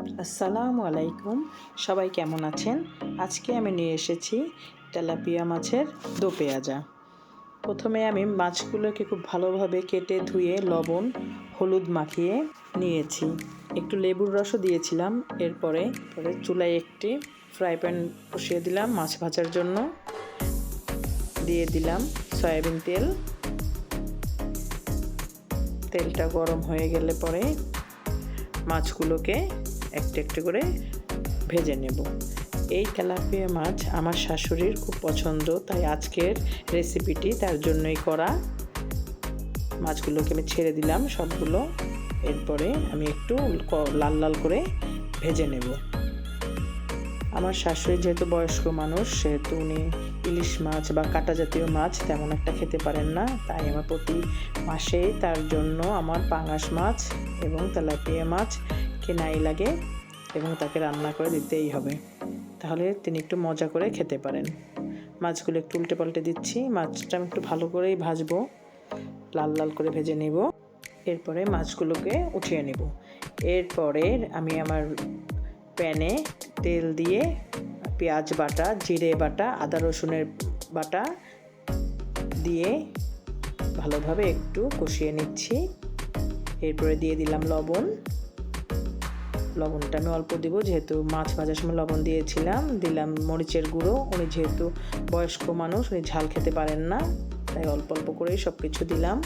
আসসালামু আলাইকুম। সবাই কেমন আছেন? আজকে আমি নিয়ে এসেছি তেলাপিয়া মাছের দো পেঁয়াজা। প্রথমে আমি মাছগুলোকে খুব ভালোভাবে কেটে ধুয়ে লবণ, হলুদ মাখিয়ে নিয়েছি। একটু লেবুর রসও দিয়েছিলাম, এরপরে পরে চুলায় একটি ফ্রাই প্যান বসিয়ে দিলাম মাছ ভাজার জন্য। দিয়ে দিলাম সয়াবিন তেল। তেলটা গরম হয়ে গেলে পরে মাছগুলোকে একটু একটু করে ভেজে নেব। এই তেলাপিয়া মাছ আমার শাশুড়ির খুব পছন্দ, তাই আজকের রেসিপিটি তার জন্যই করা। মাছগুলোকে আমি ছেড়ে দিলাম সবগুলো, এরপরে আমি একটু লাল লাল করে ভেজে নেব। আমার শাশুড়ি যেহেতু বয়স্ক মানুষ, সেহেতু উনি ইলিশ মাছ বা কাটা জাতীয় মাছ তেমন একটা খেতে পারেন না, তাই আমার প্রতি মাসেই তার জন্য আমার পাঙাশ মাছ এবং তেলাপিয়া মাছ কেনাই লাগে এবং তাকে রান্না করে দিতেই হবে। তাহলে তিনি একটু মজা করে খেতে পারেন। মাছগুলো একটু উল্টে পাল্টে দিচ্ছি। মাছটা আমি একটু ভালো করেই ভাজবো। লাল লাল করে ভেজে নেব। এরপরে মাছগুলোকে উঠিয়ে নেব। এরপরে আমি আমার প্যানে তেল দিয়ে পেঁয়াজ বাটা, জিরে বাটা, আদা রসুনের বাটা দিয়ে ভালোভাবে একটু কষিয়ে নিচ্ছি। এরপরে দিয়ে দিলাম লবণ। লবণটা আমি অল্প দিব, যেহেতু মাছ ভাজার সময় লবণ দিয়েছিলাম, দিলাম মরিচের গুঁড়ো। উনি যেহেতু বয়স্ক মানুষ, উনি ঝাল খেতে পারেন না, তাই অল্প অল্প করেই সব কিছু দিলাম।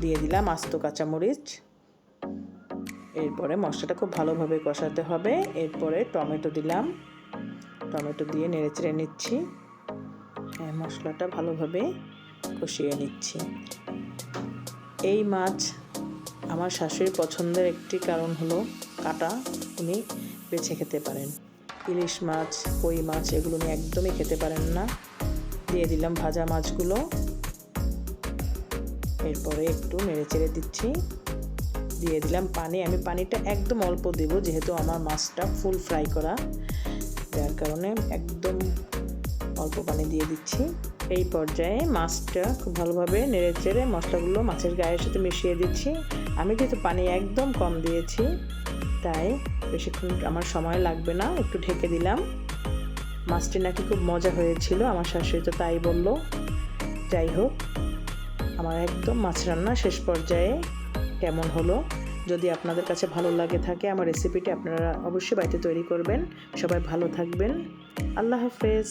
দিয়ে দিলাম আস্ত কাঁচামরিচ। এরপরে মশলাটা খুব ভালোভাবে কষাতে হবে। এরপরে টমেটো দিলাম। টমেটো দিয়ে নেড়ে চেড়ে নিচ্ছি। হ্যাঁ মশলাটা ভালোভাবে কষিয়ে নিচ্ছি। এই মাছ আমার শাশুড়ির পছন্দের একটি কারণ হলো কাটা উনি বেছে খেতে পারেন। ইলিশ মাছ, কই মাছ এগুলো উনি একদমই খেতে পারেন না। দিয়ে দিলাম ভাজা মাছগুলো। এরপরে একটু নেড়ে চেড়ে দিচ্ছি। দিয়ে দিলাম পানি। আমি পানিটা একদম অল্প দেব, যেহেতু আমার মাছটা ফুল ফ্রাই করা। যার কারণে একদম অল্প পানি দিয়ে দিচ্ছি। এই পর্যায়ে মাছটা খুব ভালোভাবে নেড়ে চেড়ে মশলাগুলো মাছের গায়ের সাথে মিশিয়ে দিচ্ছি। আমি যেহেতু পানি একদম কম দিয়েছি। তাই বেশিক্ষণ আমার সময় লাগবে না, একটু ঢেকে দিলাম। মাছটি নাকি খুব মজা হয়েছিল, আমার শাশুড়ি তো তাই বলল। যাই হোক, আমার একদম মাছ রান্না শেষ পর্যায়ে কেমন হলো? যদি আপনাদের কাছে ভালো লাগে থাকে, আমার রেসিপিটি আপনারা অবশ্যই বাড়িতে তৈরি করবেন। সবাই ভালো থাকবেন। আল্লাহ হাফেজ।